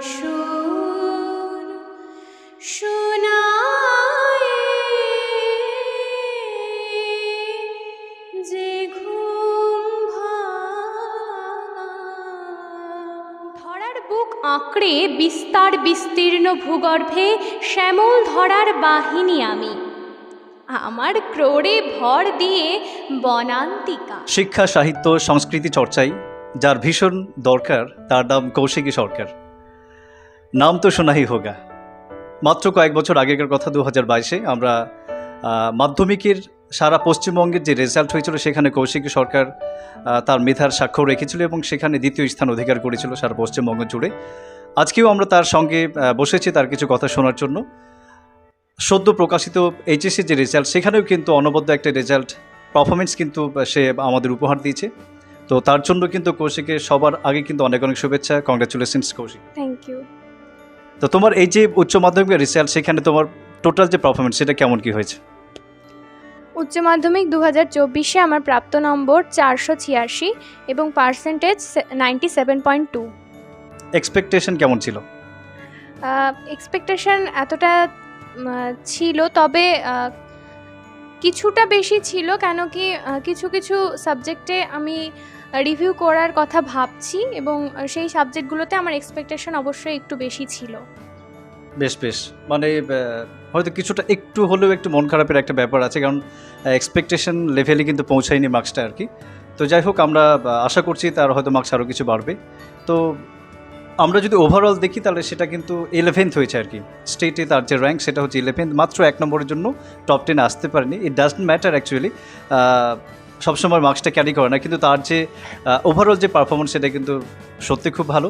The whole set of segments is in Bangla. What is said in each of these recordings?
সুর শোনায় যে ঘুম ধরার বুক আঁকড়ে বিস্তার বিস্তীর্ণ ভূগর্ভে শ্যামল ধরার বাহিনী আমি। আমার ক্রোড়ে ভর দিয়ে বনান্তিকা। শিক্ষা সাহিত্য সংস্কৃতি চর্চায় যার ভীষণ দরকার তার নাম কৌশিকী সরকার। নাম তো শোনাই হোগা মাত্র কয়েক বছর আগেকার কথা দু হাজার বাইশে আমরা মাধ্যমিকের সারা পশ্চিমবঙ্গের যে রেজাল্ট হয়েছিল সেখানে কৌশিকী সরকার তার মেধার স্বাক্ষর রেখেছিল এবং সেখানে দ্বিতীয় স্থান অধিকার করেছিল সারা পশ্চিমবঙ্গ জুড়ে। আজকেও আমরা তার সঙ্গে বসেছি তার কিছু কথা শোনার জন্য। সদ্য প্রকাশিত এইচএসসির যে রেজাল্ট সেখানেও কিন্তু অনবদ্য একটা রেজাল্ট পারফরমেন্স কিন্তু সে আমাদের উপহার দিয়েছে। তো তার জন্য কিন্তু কৌশিকের সবার আগে কিন্তু অনেক অনেক শুভেচ্ছা। কংগ্রাচুলেশনস কৌশিক। থ্যাংক ইউ তো তোমার এই যে উচ্চ মাধ্যমিকের রেজাল্ট সেখানে তোমার টোটাল যে পারফরমেন্স সেটা কেমন কি হয়েছে? উচ্চ মাধ্যমিক দু হাজার চব্বিশে আমার প্রাপ্ত নম্বর চারশো ছিয়াশি এবং percentage ninety seven point two expectation কেমন ছিল? এক্সপেকটেশন এতটা ছিল তবে কিছুটা বেশি ছিল কেন কি কিছু কিছু সাবজেক্টে আমি রিভিউ করার কথা ভাবছি এবং সেই সাবজেক্টগুলোতে আমার এক্সপেকটেশন অবশ্যই একটু বেশি ছিল। বেশ বেশ। মানে হয়তো কিছুটা একটু হলেও একটু মন খারাপের একটা ব্যাপার আছে, কারণ এক্সপেকটেশন লেভেলে কিন্তু পৌঁছায়নি মার্কসটা আর কি। তো যাই হোক, আমরা আশা করছি তার হয়তো মার্কস আরও কিছু বাড়বে। তো আমরা যদি ওভারঅল দেখি, তাহলে সেটা কিন্তু ইলেভেন্থ হয়েছে আর কি। স্টেটে তার যে র্যাঙ্ক সেটা হচ্ছে ইলেভেন্থ মাত্র এক নম্বরের জন্য টপ টেনে আসতে পারেনি। ইট ডাজন্ট ম্যাটার অ্যাকচুয়ালি সবসময় মার্কসটা ক্যারি করে না, কিন্তু তার যে ওভারঅল যে পারফরমেন্স সেটা কিন্তু সত্যি খুব ভালো।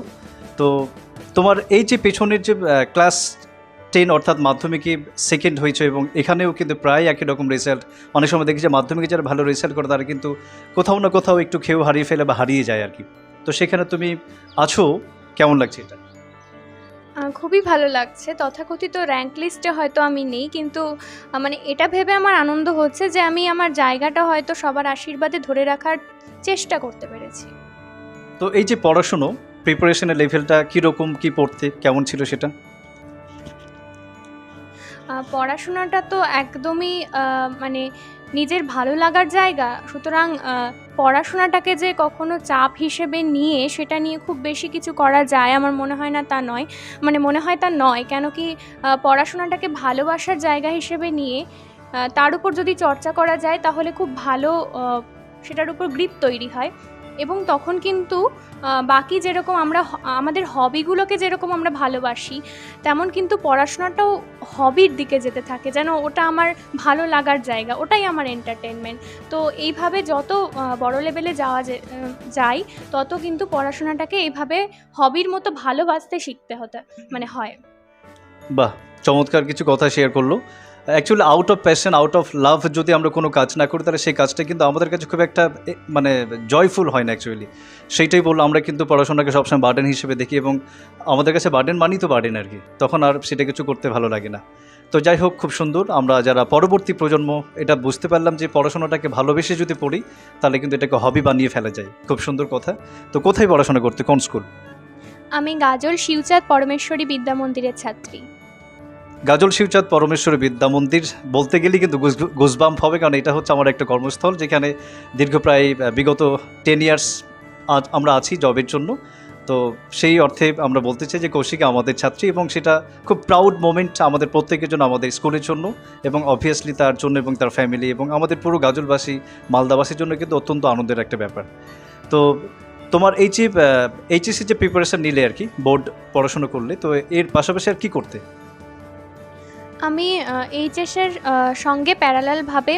তো তোমার এই যে পেছনের যে ক্লাস টেন অর্থাৎ মাধ্যমিকে সেকেন্ড হয়েছে এবং এখানেও কিন্তু প্রায় একই রকম রেজাল্ট অনেক সময় দেখি যে মাধ্যমিকে যারা ভালো রেজাল্ট করে তারা কিন্তু কোথাও না কোথাও একটু খেয়েও হারিয়ে ফেলে বা হারিয়ে যায় আর কি তো সেখানে তুমি আছো, কেমন লাগছে এটা? খুবই ভালো লাগছে। তথাকথিত র্যাঙ্ক লিস্টে হয়তো আমি নেই কিন্তু মানে এটা ভেবে আমার আনন্দ হচ্ছে যে আমি আমার জায়গাটা হয়তো সবার আশীর্বাদে ধরে রাখার চেষ্টা করতে পেরেছি। তো এই যে পড়াশুনো প্রিপারেশনের লেভেলটা কীরকম কী পড়তে কেমন ছিল সেটা? পড়াশোনাটা তো একদমই মানে নিজের ভালো লাগার জায়গা, সুতরাং পড়াশোনাটাকে যে কখনো চাপ হিসেবে নিয়ে সেটা নিয়ে খুব বেশি কিছু করা যায় আমার মনে হয় না তা নয়। মানে মনে হয় তা নয়, কেন কি পড়াশোনাটাকে ভালোবাসার জায়গা হিসেবে নিয়ে তার উপর যদি চর্চা করা যায় তাহলে খুব ভালো সেটার উপর গ্রিপ তৈরি হয়। এবং তখন কিন্তু বাকি যেরকম আমরা আমাদের হবিগুলোকে যেরকম আমরা ভালোবাসি, তেমন কিন্তু পড়াশোনাটাও হবির দিকে যেতে থাকে। যেন ওটা আমার ভালো লাগার জায়গা, ওটাই আমার এন্টারটেনমেন্ট তো এইভাবে যত বড় লেভেলে যাওয়া যায় তত কিন্তু পড়াশোনাটাকে এইভাবে হবির মতো ভালোবাসতে শিখতে হতে মানে হয়। বাহ! চমৎকার কিছু কথা শেয়ার করল। Actually out of passion out of love যদি আমরা কোনো কাজ না করি, তাহলে সেই কাজটা কিন্তু আমাদের কাছে খুব একটা মানে জয়ফুল হয় না অ্যাকচুয়ালি সেইটাই বলল আমরা কিন্তু পড়াশোনাকে সবসময় বার্ডেন হিসেবে দেখি এবং আমাদের কাছে বার্ডেন মানি তো বার্ডেন আর কি। তখন আর সেটা কিছু করতে ভালো লাগে না। তো যাই হোক, খুব সুন্দর। আমরা যারা পরবর্তী প্রজন্ম, এটা বুঝতে পারলাম যে পড়াশোনাটাকে ভালোবেসে যদি পড়ি, তাহলে কিন্তু এটাকে হবি বানিয়ে ফেলা যায়। খুব সুন্দর কথা। তো কোথায় পড়াশোনা করতে, কোন স্কুল আমি গাজল শিবচাঁদ পরমেশ্বরী বিদ্যা মন্দিরের ছাত্রী। গাজল শিবচাঁদ পরমেশ্বরী বিদ্যা মন্দির বলতে গেলেই কিন্তু গুজবাম্প হবে, কারণ এটা হচ্ছে আমার একটা কর্মস্থল, যেখানে দীর্ঘ প্রায় বিগত টেন ইয়ার্স আমরা আছি জবের জন্য। তো সেই অর্থে আমরা বলতে চাই যে কৌশিকা আমাদের ছাত্রী এবং সেটা খুব প্রাউড মোমেন্ট আমাদের প্রত্যেকের জন্য আমাদের স্কুলের জন্য এবং অবভিয়াসলি তার জন্য এবং তার ফ্যামিলি এবং আমাদের পুরো গাজলবাসী, মালদাবাসীর জন্য কিন্তু অত্যন্ত আনন্দের একটা ব্যাপার। তো তোমার এই এইচএসসি যে প্রিপারেশন নিলে আর কি বোর্ড পড়াশোনা করলে, তো এর পাশাপাশি আর কি করতে? আমি এইচএসের সঙ্গে প্যারালালভাবে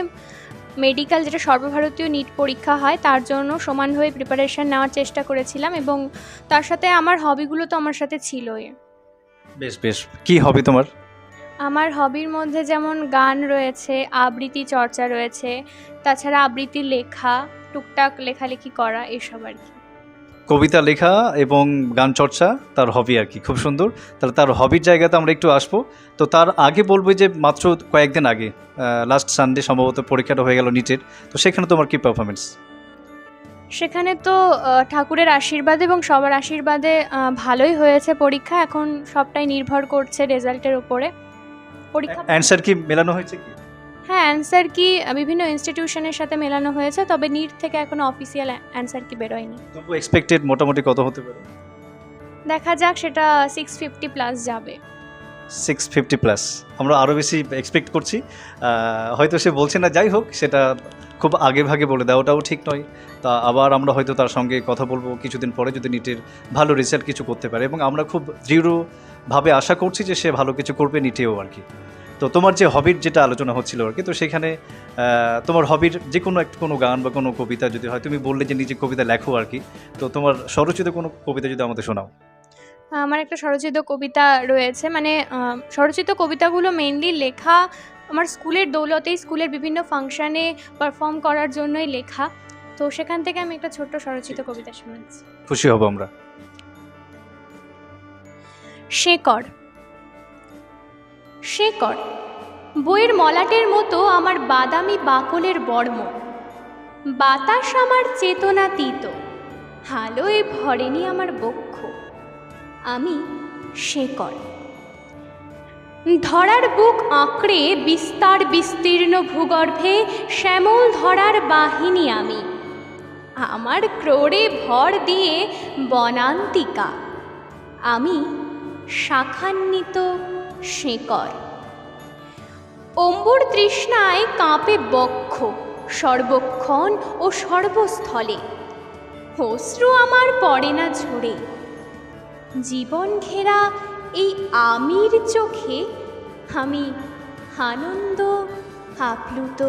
মেডিকেল যেটা সর্বভারতীয় নিট পরীক্ষা হয় তার জন্য সমানভাবে প্রিপারেশন নেওয়ার চেষ্টা করেছিলাম এবং তার সাথে আমার হবিগুলো তো আমার সাথে ছিলই। বেশ বেশ। কি হবে তোমার? আমার হবির মধ্যে যেমন গান রয়েছে আবৃত্তি চর্চা রয়েছে তাছাড়া আবৃত্তি লেখা টুকটাক লেখালেখি করা এসব আর কি। কবিতা লেখা এবং গান চর্চা তার হবি আর কি খুব সুন্দর। তাহলে তার হবির জায়গাতে আমরা একটু আসব। তো তার আগে বলব যে মাত্র কয়েকদিন আগে লাস্ট সানডে সম্ভবত পরীক্ষাটা হয়ে গেল নিটের তো সেখানে তোমার কি পারফরমেন্স সেখানে তো ঠাকুরের আশীর্বাদ এবং সবার আশীর্বাদে ভালোই হয়েছে পরীক্ষা। এখন সবটাই নির্ভর করছে রেজাল্টের উপরে। পরীক্ষা অ্যান্সার কি মেলানো হয়েছে কি? হ্যাঁ অ্যান্সার কি বিভিন্ন ইনস্টিটিউশনের সাথে মেলানো হয়েছে তবে নিট থেকে এখনও অফিসিয়াল অ্যান্সার কি বেরোয়নি। তবু এক্সপেক্টেড মোটামুটি কত হতে পারে? দেখা যাক সেটা সিক্স ফিফটি প্লাস যাবে। সিক্স ফিফটি প্লাস আমরা আরও বেশি এক্সপেক্ট করছি। হয়তো সে বলছে না যাই হোক সেটা খুব আগে ভাগে বলে দেওয়াটাও ঠিক নয়। তা আবার আমরা হয়তো তার সঙ্গে কথা বলব কিছুদিন পরে যদি নিটের ভালো রেজাল্ট কিছু করতে পারে। এবং আমরা খুব দৃঢ়ভাবে আশা করছি যে সে ভালো কিছু করবে নিটেও আর কি। তো তোমার যে হবির যেটা আলোচনা হচ্ছিল আর কি তো সেখানে তোমার হবির যে কোনো একটা কোনো গান বা কোনো কবিতা যদি হয় তুমি বললে যে নিজে কবিতা লেখো আর কি তো তোমার স্বরচিত কোনো কবিতা যদি আমাদের শোনাও। আমার একটা স্বরচিত কবিতা রয়েছে মানে স্বরচিত কবিতাগুলো মেনলি লেখা আমার স্কুলের দৌলতেই স্কুলের বিভিন্ন ফাংশানে পারফর্ম করার জন্যই লেখা। তো সেখান থেকে আমি একটা ছোট্ট স্বরচিত কবিতা শুনেছি। খুশি হব আমরা। শেকড় শেকড় বইয়ের মলাটের মতো আমার বাদামি বাকলের বর্ম। বাতাস আমার চেতনাতীত হালোয় ভরেনি আমার বক্ষ। আমি শেকড় ধরার বুক আঁকড়ে বিস্তার বিস্তীর্ণ ভূগর্ভে শ্যামল ধরার বাহিনী আমি। আমার ক্রোড়ে ভর দিয়ে বনান্তিকা। আমি শাখান্বিত শেকর অম্বুর তৃষ্ণায় কাঁপে বক্ষ, সর্বক্ষণ ও সর্বস্থলে। অশ্রু আমার পড়ে না ঝরে। জীবন ঘেরা এই আমির চোখে আমি আনন্দ আপ্লুত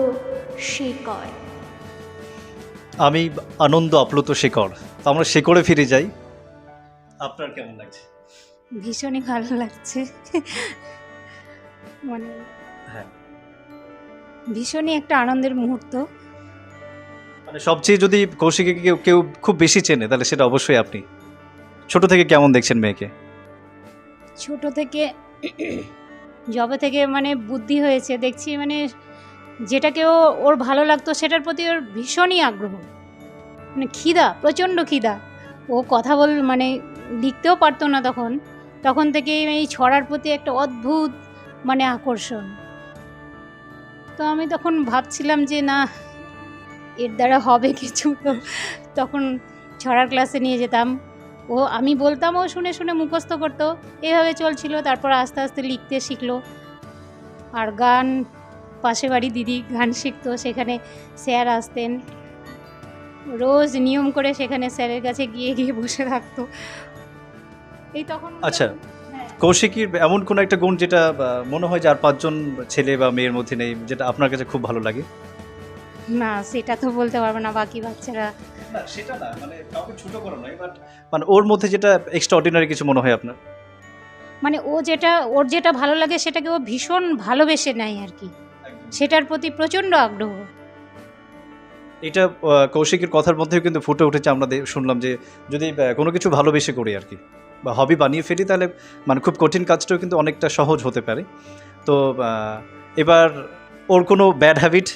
শেকর আমি আনন্দ আপ্লুত শেকড়। তো আমরা শেকড়ে ফিরে যাই। আপনার কেমন লাগছে? ভীষণই ভালো লাগছে। মানে হ্যাঁ। ভীষণই একটা আনন্দের মুহূর্ত। মানে সবচেয়ে যদি কৌশিকে কেউ কেউ খুব বেশি চেনে তাহলে সেটা অবশ্যই আপনি। ছোট থেকে কেমন দেখছেন মেয়েকে? ছোট থেকে জবে থেকে মানে বুদ্ধি হয়েছে দেখছি মানে যেটাকে ও ওর ভালো লাগতো সেটার প্রতি ওর ভীষণই আগ্রহ। মানে খিদা প্রচণ্ড খিদা। ও কথা বল মানে লিখতেও পারতো না তখন। তখন থেকেই এই ছড়ার প্রতি একটা অদ্ভুত মানে আকর্ষণ। তো আমি তখন ভাবছিলাম যে, না, এর দ্বারা হবে কিছু। তো তখন ছড়ার ক্লাসে নিয়ে যেতাম। ও, আমি বলতাম, ও, শুনে শুনে মুখস্থ করতো। এভাবে চলছিল, তারপর আস্তে আস্তে লিখতে শিখলো। আর গান, পাশে বাড়ি দিদি গান শিখতো, সেখানে স্যার আসতেন। রোজ নিয়ম করে সেখানে স্যারের কাছে গিয়ে গিয়ে বসে থাকতো। এই তখন আচ্ছা। হ্যাঁ। কৌশিকীর এমন কোনো একটা গুণ যেটা মনে হয় যে আর পাঁচজন ছেলে বা মেয়ের মধ্যে নেই যেটা আপনার কাছে খুব ভালো লাগে? না সেটা তো বলতে পারব না বাকি বাচ্চারা। না সেটা না মানে কাউকে ছোট করা নয় বাট মানে ওর মধ্যে যেটা এক্সট্রা অর্ডিনারি কিছু মনে হয় আপনার? মানে ও যেটা ওর যেটা ভালো লাগে সেটাকে ও ভীষণ ভালোবেসে নেয় আর কি। সেটার প্রতি প্রচণ্ড আগ্রহ। এটা কৌশিকের কথার মধ্যেও কিন্তু ফুটে উঠেছে আমরা শুনলাম যে যদি কোনো কিছু ভালোবেসে করি আর কি। বা হবি বানিয়ে ফেলি তাহলে মানে খুব কঠিন কাজটাও কিন্তু অনেকটা সহজ হতে পারে। তো এবার ওর কোনো ব্যাড হ্যাবিট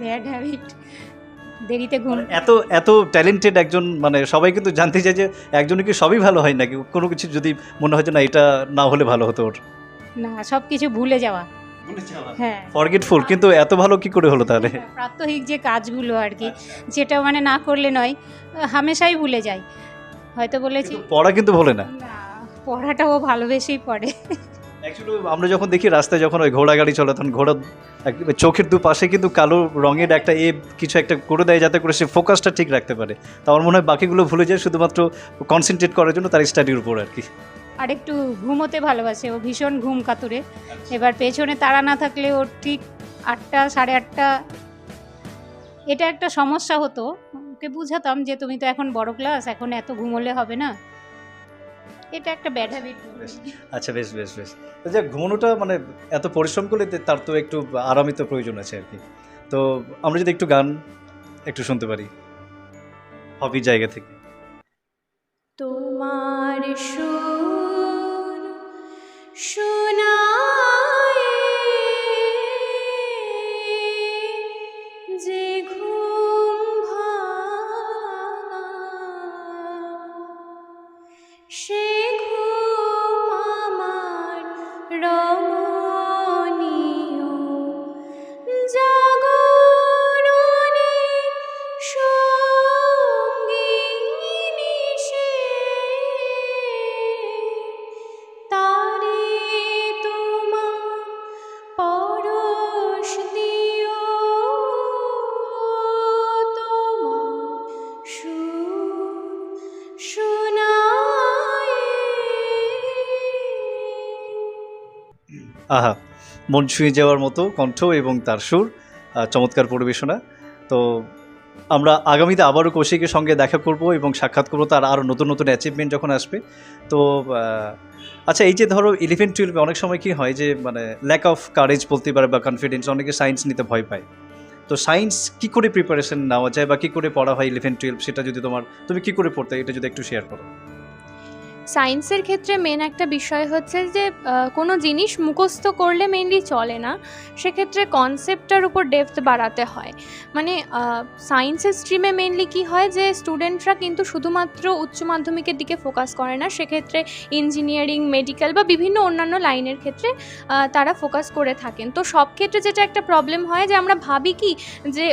ব্যাড হ্যাবিট দেরিতে ঘুম এত এত ট্যালেন্টেড একজন মানে সবাই কিন্তু জানতে চায় যে একজনের কি সবই ভালো হয় নাকি? কোনো কিছু যদি মনে হয় যে না এটা না হলে ভালো হতো ওর। না সব কিছু ভুলে যাওয়া। হ্যাঁ। ফরগেটফুল কিন্তু এত ভালো কি করে হলো তাহলে? প্রাত্যহিক যে কাজগুলো আর কি যেটা মানে না করলে নয় হামেশাই ভুলে যাই। হয়তো বলেছি। পড়া কিন্তু ভোলে না। না পড়াটা ও ভালোবেসেই পড়ে। অ্যাকচুয়ালি আমরা যখন দেখি রাস্তায় যখন ওই ঘোড়া গাড়ি চলে তখন ঘোড়া এক- চোখের দুপাশে কিন্তু কালো রঙের একটা এ কিছু একটা করে দেয় যাতে করে সে ফোকাসটা ঠিক রাখতে পারে। তো আমার মনে হয় বাকিগুলো ভুলে যায় শুধুমাত্র কনসেন্ট্রেট করার জন্য তার স্টাডির উপর আর কি। আর একটু ঘুমোতে ভালোবাসে ও ভীষণ ঘুম কাতুরে। এবার পেছনে তারা না থাকলে ওর ঠিক আটটা সাড়ে আটটা এটা একটা সমস্যা হতো। ওকে বুঝাতাম যে তুমি তো এখন বড় ক্লাস এখন এত ঘুমোলে হবে না। এটা একটা ব্যাড হ্যাবিট আচ্ছা বেশ বেশ বেশ। তো যাক ঘুমানোটা মানে এত পরিশ্রম করলে তে- তার তো একটু আরামই তো প্রয়োজন আছে আর কি। তো আমরা যদি একটু গান একটু শুনতে পারি হবির জায়গা থেকে। তোমার সুর শোনায় যে ঘুম সে আহা, মন ছুঁয়ে যাওয়ার মতো কণ্ঠ এবং তার সুর চমৎকার পরিবেশনা। তো আমরা আগামীতে আবারও কৌশিকের সঙ্গে দেখা করব এবং সাক্ষাৎ করব, তার আরও নতুন নতুন অ্যাচিভমেন্ট যখন আসবে। তো আচ্ছা এই যে ধরো ইলেভেন টুয়েলভে অনেক সময় কি হয় যে মানে ল্যাক অফ কারেজ বলতে পারে বা কনফিডেন্স অনেকে সায়েন্স নিতে ভয় পায়। তো সায়েন্স কি করে প্রিপারেশন নেওয়া যায় বা কী করে পড়া হয় ইলেভেন টুয়েলভ সেটা যদি তোমার, তুমি কি করে পড়তে এটা যদি একটু শেয়ার করো। সায়েন্সের ক্ষেত্রে মেন একটা বিষয় হচ্ছে যে কোনো জিনিস মুখস্থ করলে মেনলি চলে না। সেক্ষেত্রে কনসেপ্টটার উপর ডেপথ বাড়াতে হয়। মানে সায়েন্সের স্ট্রিমে মেনলি কি হয় যে স্টুডেন্টরা কিন্তু শুধুমাত্র উচ্চ মাধ্যমিকের দিকে ফোকাস করে না। সেক্ষেত্রে ইঞ্জিনিয়ারিং মেডিকেল বা বিভিন্ন অন্যান্য লাইনের ক্ষেত্রে তারা ফোকাস করে থাকেন। তো সব ক্ষেত্রে যেটা একটা প্রবলেম হয় যে, আমরা ভাবি কি যে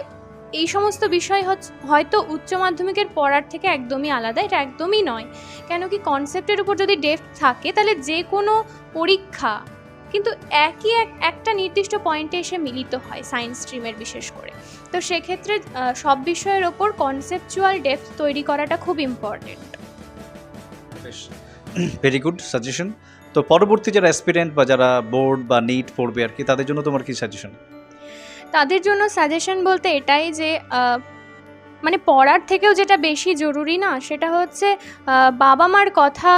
এই সমস্ত বিষয় হয়তো উচ্চ মাধ্যমিকের পড়ার থেকে একদমই আলাদা, এটা একদমই নয়। কেন কি কনসেপ্টের উপর যদি ডেপথ থাকে, তাহলে যে কোনো পরীক্ষা কিন্তু একই এক, একটা নির্দিষ্ট পয়েন্টে এসে মিলিত হয় সায়েন্স স্ট্রিমের বিশেষ করে। তো সেক্ষেত্রে সব বিষয়ের ওপর কনসেপচুয়াল ডেপথ তৈরি করাটা খুব ইম্পর্টেন্ট ভেরি গুড সাজেশন তো পরবর্তী যারা অ্যাসপিরেন্ট বা যারা বোর্ড বা নিট পড়বে আর কি, তাদের জন্য তোমার কি সাজেশন তাদের জন্য সাজেশন বলতে এটাই যে মানে পড়ার থেকেও যেটা বেশি জরুরি না, সেটা হচ্ছে বাবা মার কথা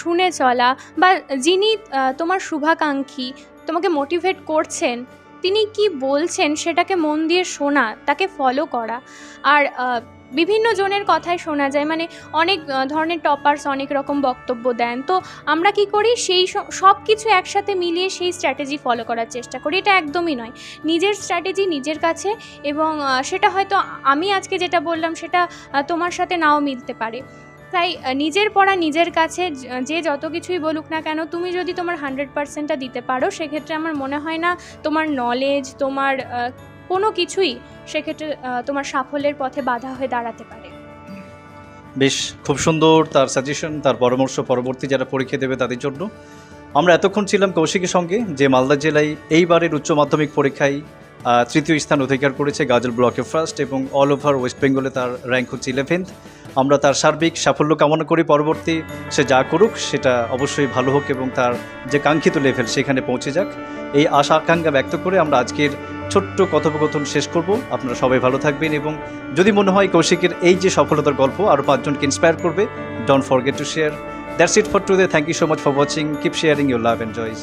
শুনে চলা বা যিনি তোমার শুভাকাঙ্ক্ষী, তোমাকে মোটিভেট করছেন, তিনি কি বলছেন সেটাকে মন দিয়ে শোনা, তাকে ফলো করা। আর বিভিন্ন জনের কথাই শোনা যায়। মানে অনেক ধরনের টপার্স অনেক রকম বক্তব্য দেন। তো আমরা কি করি, সেই সব কিছু একসাথে মিলিয়ে সেই স্ট্র্যাটেজি ফলো করার চেষ্টা করি। এটা একদমই নয়। নিজের স্ট্র্যাটেজি নিজের কাছে এবং সেটা হয়তো আমি আজকে যেটা বললাম, সেটা তোমার সাথে নাও মিলতে পারে। তাই নিজের পড়া নিজের কাছে, যে যত কিছুই বলুক না কেন, তুমি যদি তোমার হান্ড্রেড পার্সেন্টটা দিতে পারো, সেক্ষেত্রে আমার মনে হয় না তোমার নলেজ তোমার কোনো কিছুই সেক্ষেত্রে তোমার সাফল্যের পথে বাধা হয়ে দাঁড়াতে পারে। বেশ, খুব সুন্দর তার সাজেশন তার পরামর্শ, পরবর্তী যারা পরীক্ষা দেবে তাদের জন্য। আমরা এতক্ষণ ছিলাম কৌশিকের সঙ্গে, যে মালদা জেলায় এইবারের উচ্চ মাধ্যমিক পরীক্ষায় তৃতীয় স্থান অধিকার করেছে গাজল ব্লকে ফার্স্ট এবং অল ওভার ওয়েস্ট বেঙ্গলে তার র্যাঙ্ক হচ্ছে ইলেভেন্থ আমরা তার সার্বিক সাফল্য কামনা করি, পরবর্তী সে যা করুক, সেটা অবশ্যই ভালো হোক এবং তার যে কাঙ্ক্ষিত লেভেল সেখানে পৌঁছে যাক। এই আশা, আকাঙ্ক্ষা ব্যক্ত করে আমরা আজকের ছোট্ট কথোপকথন শেষ করব। আপনারা সবাই ভালো থাকবেন এবং যদি মনে হয় কৌশিকের এই যে সফলতার গল্প আরও পাঁচজনকে ইন্সপায়ার করবে don't forget to share that's it for today thank you so much for watching keep sharing your love and joys